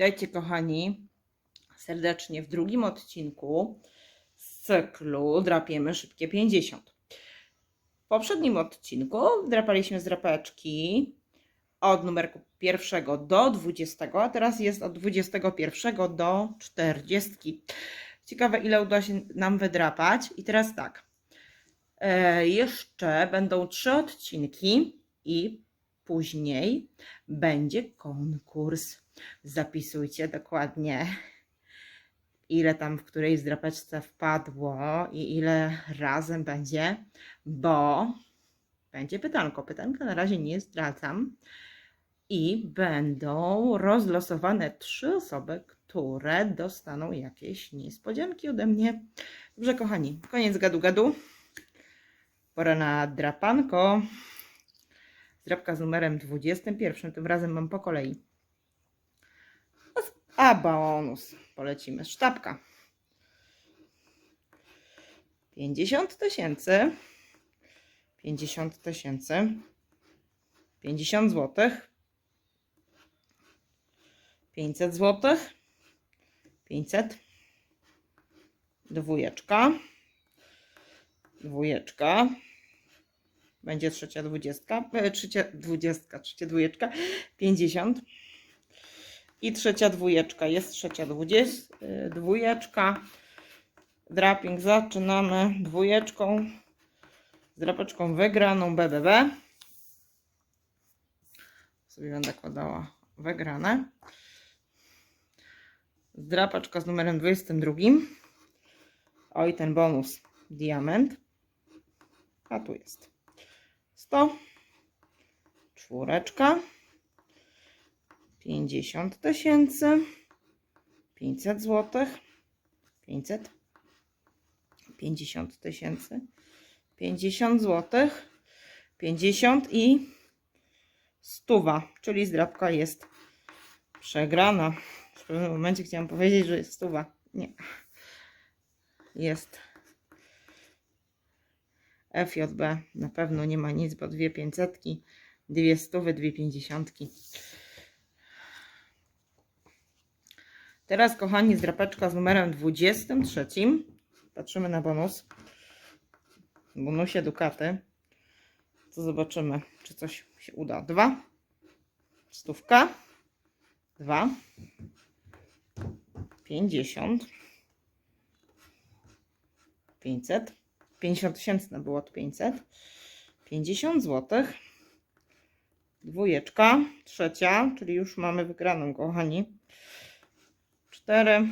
Witajcie kochani serdecznie w drugim odcinku z cyklu Drapiemy Szybkie 50. W poprzednim odcinku drapaliśmy z drapeczki od numerku pierwszego do 20, a teraz jest od 21 do 40. Ciekawe ile uda się nam wydrapać. I teraz tak, e, jeszcze będą trzy odcinki i później będzie konkurs. Zapisujcie dokładnie, ile tam w której zdrapeczce wpadło i ile razem będzie, bo będzie pytanko. Pytanka na razie nie zdradzam. I będą rozlosowane trzy osoby, które dostaną jakieś niespodzianki ode mnie. Dobrze, kochani, koniec gadu-gadu. Pora na drapanko. Drapka z numerem 21. Tym razem mam po kolei. A bonus. Polecimy. Sztabka. 50 tysięcy. 50 tysięcy. 50 złotych. 500 złotych. 500. Dwójeczka. Dwójeczka. Będzie trzecia dwudziestka, e, trzecia dwudziestka, trzecia dwójeczka, 50. I trzecia dwójeczka, jest trzecia dwudziest, e, dwójeczka. Draping zaczynamy dwójeczką, z drapeczką wygraną BBB. Sobie będę kładała wygrane. Drapaczka z numerem 22. Oj, ten bonus diament. A tu jest. 100, czwóreczka, 50 tysięcy, 500 złotych, 500, 50 tysięcy, 50 złotych, 50 i stuwa, czyli zdrabka jest przegrana. W pewnym momencie chciałam powiedzieć, że jest stuwa. Nie. Jest FJB na pewno nie ma nic, bo dwie pięćsetki, dwie stówy, dwie pięćdziesiątki. Teraz, kochani, zdrapeczka z numerem 23. Patrzymy na bonus. Bonusie Dukaty. To zobaczymy, czy coś się uda. Dwa. Stówka. Dwa. Pięćdziesiąt. Pięćset. 50 tysięcy no było od 500. 50 zł. Dwójeczka, trzecia, czyli już mamy wygraną, kochani. 4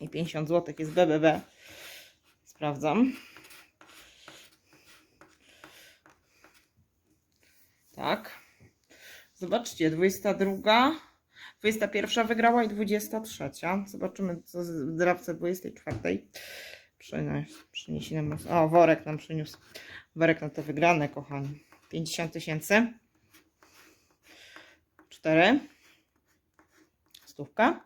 i 50 zł jest BBB. Sprawdzam. Tak. Zobaczcie, 22, 21 wygrała i 23. Zobaczymy, co w drapce 24. Przynieś, przynieś nam. O, worek nam przyniósł. Worek na to wygrane, kochani. 50 tysięcy. 4. Stówka.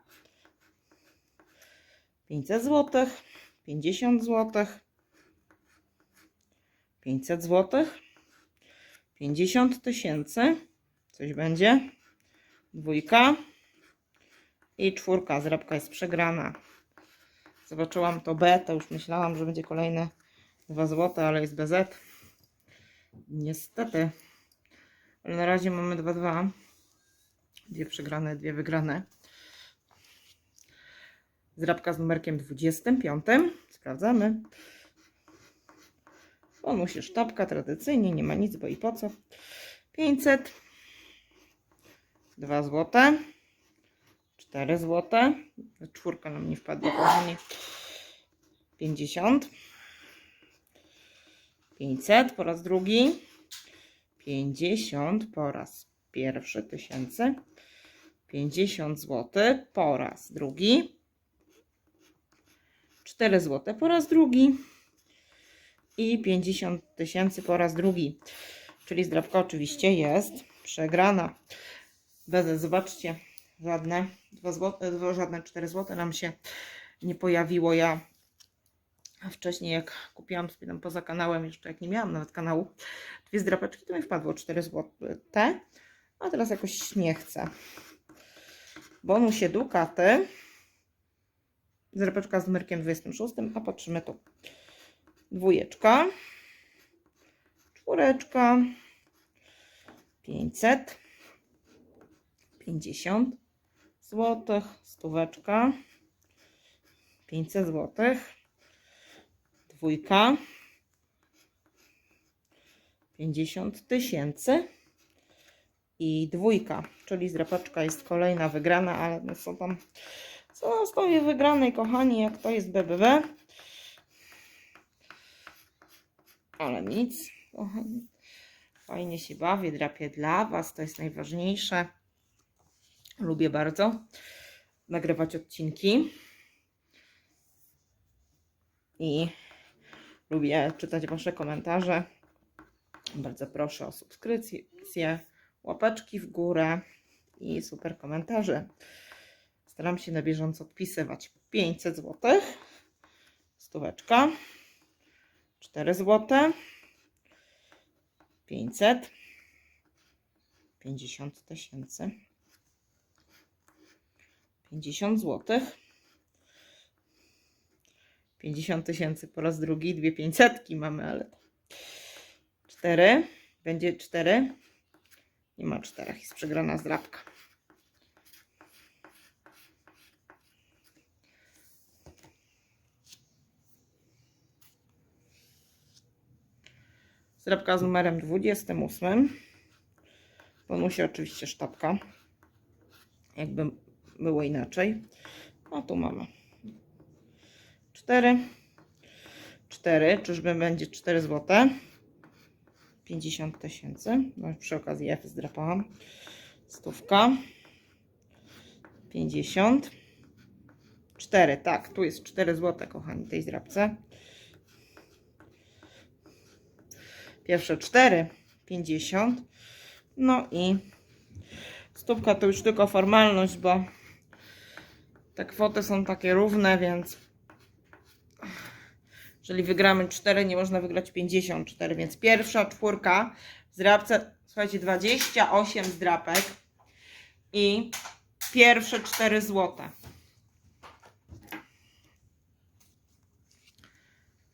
500 zł. 50 zł. 500 zł. 50 tysięcy. Coś będzie. Dwójka. I czwórka. Zrabka jest przegrana. Zobaczyłam to B, to już myślałam, że będzie kolejne 2 zł, ale jest BZ. Niestety. Ale na razie mamy 2-2. Dwie przegrane, dwie wygrane. Zrabka z numerkiem 25. Sprawdzamy. Bonusie sztabka, tradycyjnie, nie ma nic, bo i po co. 500. 2 złote. 4 zł. Czwórka nam nie wpadła, kochani. 50. 500 po raz drugi. 50 po raz pierwszy tysięcy. 50 zł po raz drugi. 4 zł po raz drugi. I 50 tysięcy po raz drugi. Czyli zdrabka oczywiście jest przegrana. Bez, zobaczcie, żadne 2 złote, żadne 4 zł nam się nie pojawiło. Ja wcześniej jak kupiłam sobie tam poza kanałem, jeszcze jak nie miałam nawet kanału, dwie zdrapeczki, to mi wpadło 4 zł. A teraz jakoś nie chcę. bonusie dukaty. Zrepeczka z numerkiem 26, a patrzymy tu. Dwójeczka. Czwóreczka. 500. 50 złotych. Stóweczka. 500 złotych. Dwójka. 50 tysięcy. I dwójka, czyli zdrapaczka jest kolejna wygrana, ale no co tam, co nam stoi wygranej, kochani, jak to jest BBB. Ale nic, kochani. Fajnie się bawię, drapię dla Was, to jest najważniejsze. Lubię bardzo nagrywać odcinki. I lubię czytać Wasze komentarze. Bardzo proszę o subskrypcję, łapeczki w górę i super komentarze. Staram się na bieżąco odpisywać. 500 zł, stóweczka, 4 zł, 500, 50 tysięcy, 50 zł, 50 tysięcy po raz drugi, dwie 500 mamy, ale to 4, będzie 4, nie ma czterech, jest przegrana zdrabka. Zdrabka z numerem 28. W bonusie oczywiście sztabka. Jakby było inaczej. A tu mamy 4. 4. Czyżby będzie 4 złote? 50 tysięcy. No, przy okazji F zdrapałam. Stówka. 50. 4, tak, tu jest 4 złote, kochani, tej zdrapce. Pierwsze 4, 50. No i stówka to już tylko formalność, bo te kwoty są takie równe, więc jeżeli wygramy 4, nie można wygrać 54, więc pierwsza czwórka w zdrabce, słuchajcie, 28 zdrapek i pierwsze 4 złote.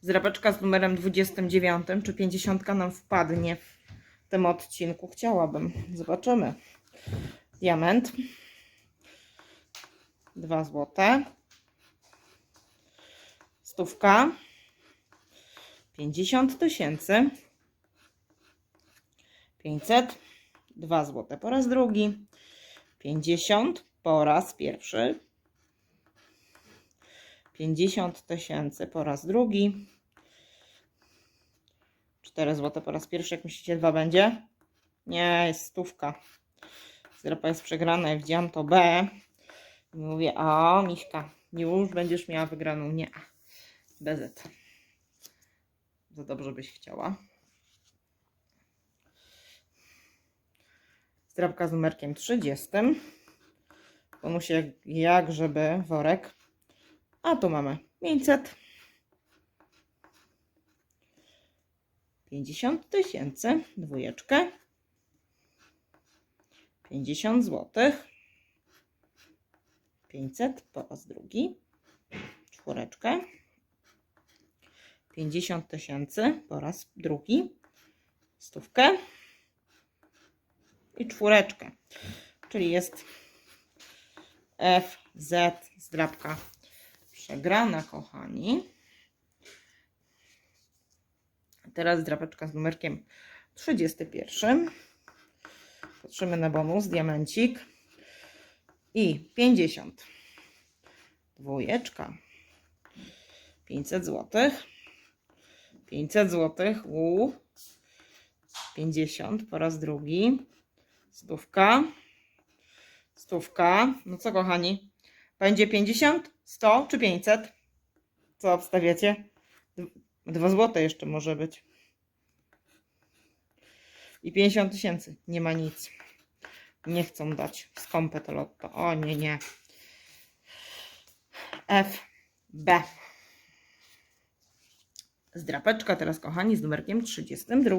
Zdrapeczka z numerem 29, czy 50 nam wpadnie w tym odcinku? Chciałabym. Zobaczymy. Diament. 2 złote. Stówka. 50 tysięcy. 500. 2 złote po raz drugi. 50 po raz pierwszy. 50 tysięcy po raz drugi. 4 złote po raz pierwszy. Jak myślicie, dwa będzie? Nie, jest stówka. Zdrapa jest przegrana. Jak widziałam to B. Mówię, o Miśka, już będziesz miała wygraną. Nie, BZ. Za dobrze byś chciała. Zdrabka z numerkiem 30. Bonusie jak, jak żeby worek. A tu mamy 500. 50 tysięcy, dwójeczkę. 50 złotych. 500 po raz drugi. Czwóreczkę. 50 tysięcy po raz drugi. Stówkę. I czwóreczkę. Czyli jest F, Z, zdrabka przegrana, kochani. Teraz drapeczka z numerkiem 31. Patrzymy na bonus, diamencik. I 50. Dwójeczka. 500 zł. 500 zł. U. 50 po raz drugi. Stówka. Stówka. No co kochani? Będzie 50, 100 czy 500? Co obstawiacie? 2 złote jeszcze może być. I 50 tysięcy. Nie ma nic. Nie chcą dać. Skąpe to lotto. O nie, nie. F, B. Zdrapeczka teraz, kochani, z numerkiem 32.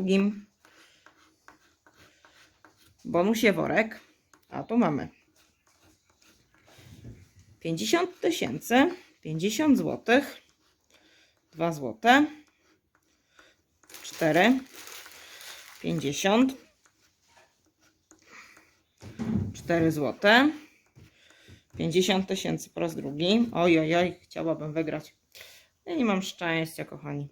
Bonusie worek. A tu mamy 50 tysięcy, 50 zł, 2 zł, 4, 50, 4 zł, 50 tysięcy po raz drugi. Oj, oj, oj, chciałabym wygrać. Ja nie mam szczęścia, kochani.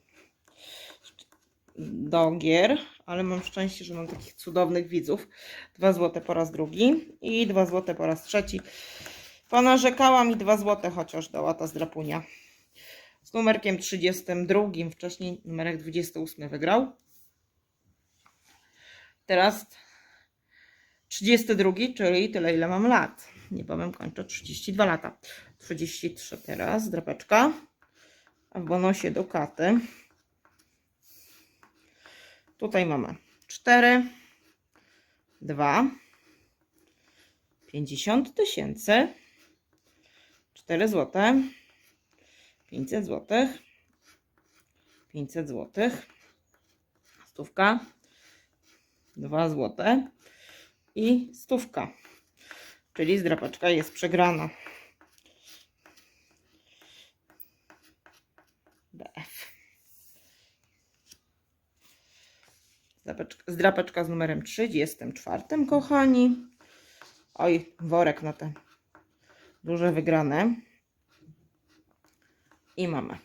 Do gier, ale mam szczęście, że mam takich cudownych widzów. 2 zł po raz drugi i 2 zł po raz trzeci. Ponarzekałam i 2 zł chociaż dała ta zdrapunia. Z numerkiem 32, wcześniej numerek 28 wygrał. Teraz 32, czyli tyle ile mam lat. Niebawem kończę 32 lata. 33 teraz, drapeczka. A w bonusie dukaty. Tutaj mamy 4, 2, 50 tysięcy, 4 złote, 500 zł, 500 zł, stówka, 2 złote i stówka. Czyli zdrapaczka jest przegrana. DF. Zdrapeczka z numerem 34, kochani. Oj, worek na te duże wygrane. I mamy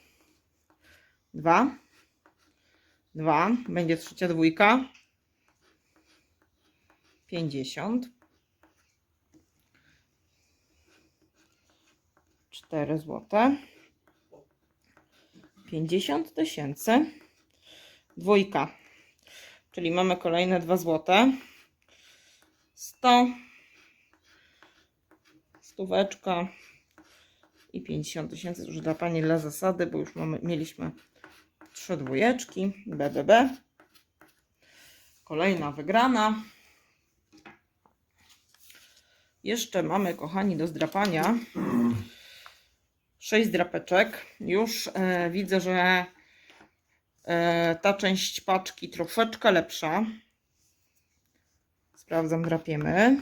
dwa, dwa, będzie trzecia dwójka, pięćdziesiąt, cztery złote, pięćdziesiąt tysięcy, dwójka, czyli mamy kolejne dwa złote, sto, stóweczka, i 50 tysięcy. Już dla Pani dla zasady, bo już mamy, mieliśmy trzy dwójeczki, BBB. Kolejna wygrana. Jeszcze mamy, kochani, do zdrapania 6 drapeczek. Już e, widzę, że e, ta część paczki troszeczkę lepsza. Sprawdzam, drapiemy.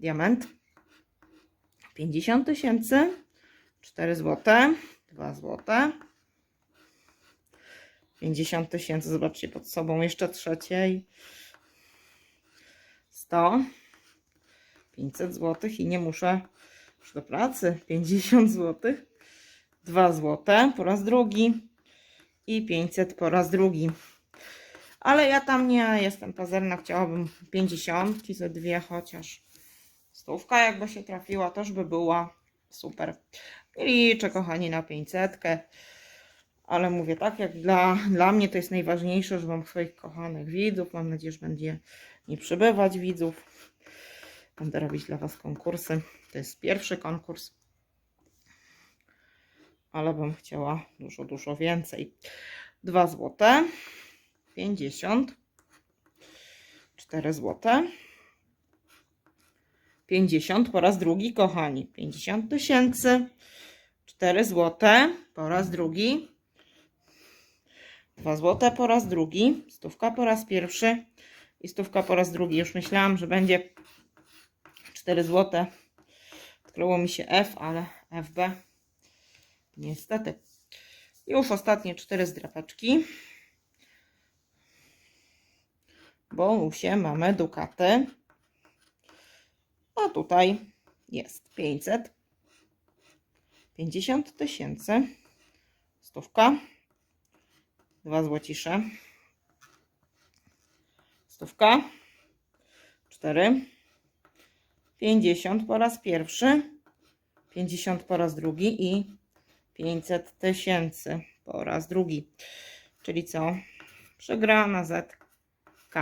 Diament. 50 tysięcy. 4 zł, 2 zł, 50 tysięcy, zobaczcie pod sobą jeszcze trzeciej, 100, 500 zł i nie muszę już do pracy, 50 zł, 2 zł po raz drugi i 500 po raz drugi. Ale ja tam nie jestem pazerna, chciałabym 50 ze dwie chociaż. Stówka jakby się trafiła, też by była super. Liczę, kochani, na 500. Ale mówię tak, jak dla, dla mnie to jest najważniejsze, że mam swoich kochanych widzów. Mam nadzieję, że będzie nie przybywać widzów. Będę robić dla Was konkursy. To jest pierwszy konkurs. Ale bym chciała dużo, dużo więcej. 2 złote. 50. 4 złote. 50 po raz drugi, kochani. 50 tysięcy. 4 złote po raz drugi. 2 złote po raz drugi. Stówka po raz pierwszy. I stówka po raz drugi. Już myślałam, że będzie 4 złote. Odkryło mi się F, ale FB. Niestety. Już ostatnie 4 zdrapaczki. Bonusie mamy dukaty. A tutaj jest 500, 50 tysięcy, stówka, dwa złocisze, stówka, cztery, 50 po raz pierwszy, 50 po raz drugi i 500 tysięcy po raz drugi. Czyli co? Przegrana ZK.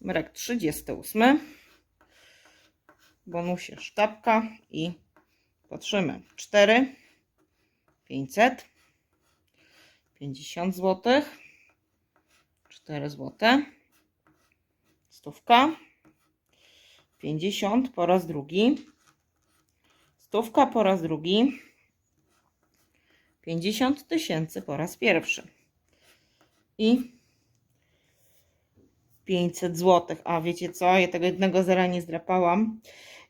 Numerek 38. Bonusie sztabka i patrzymy. 4, 500, 50 zł, 4 zł, stówka, 50 po raz drugi, stówka po raz drugi, 50 tysięcy po raz pierwszy i 500 zł. A wiecie co? Ja tego jednego zera nie zdrapałam.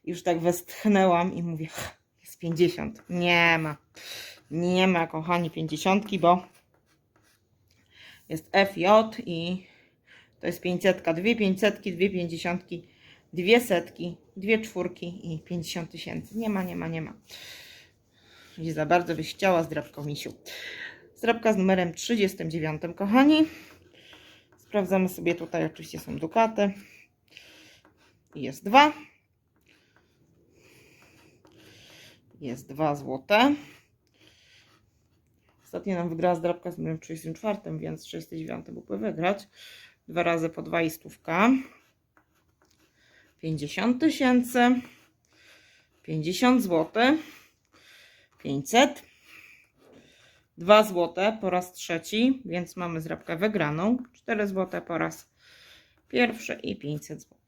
Już tak westchnęłam i mówię, "Ch, jest 50. Nie ma. Nie ma, kochani, 50, bo jest FJ i to jest 500, dwie 500, dwie 50, dwie setki, dwie czwórki i 50 tysięcy. Nie ma, nie ma, nie ma. Nie za bardzo byś chciała zdrabką misiu. Zdrabka z numerem 39, kochani. Sprawdzamy sobie tutaj, oczywiście są dukaty. I Jest dwa. Jest dwa złote. Ostatnio nam wygrała zdrabka z numerem 34, więc 39 mógłby wygrać. Dwa razy po dwa i stówka. 50 tysięcy. 50 zł. 500. 2 zł po raz trzeci, więc mamy zdrabkę wygraną. 4 zł po raz pierwszy i 500 zł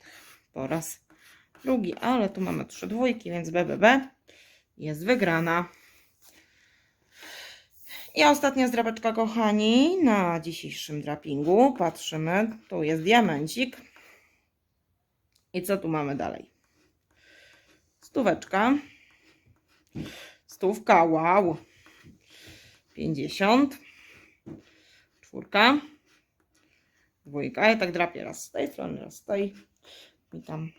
po raz drugi. Ale tu mamy trzy dwójki, więc BBB jest wygrana. I ostatnia zdrabeczka, kochani, na dzisiejszym drapingu. Patrzymy, tu jest diamencik. I co tu mamy dalej? Stóweczka. Stówka, wow. 50. Czwórka. Dwójka. Ja tak drapię raz z tej strony, raz z tej. I tam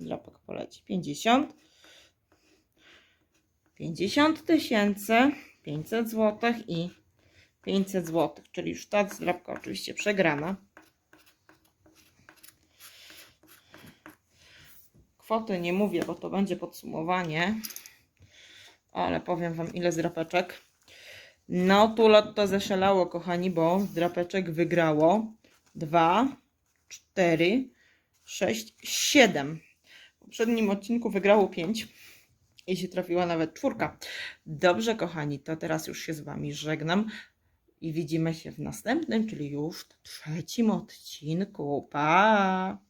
drapek poleci. 50. 50 tysięcy. 500 zł i 500 zł, czyli już ta zdrabka oczywiście przegrana. Kwoty nie mówię, bo to będzie podsumowanie, ale powiem Wam ile zdrapeczek. No tu lotto zeszalało, kochani, bo zdrapeczek wygrało 2, 4, 6, 7. W poprzednim odcinku wygrało 5 i się trafiła nawet czwórka. Dobrze, kochani, to teraz już się z Wami żegnam i widzimy się w następnym, czyli już w trzecim odcinku. Pa!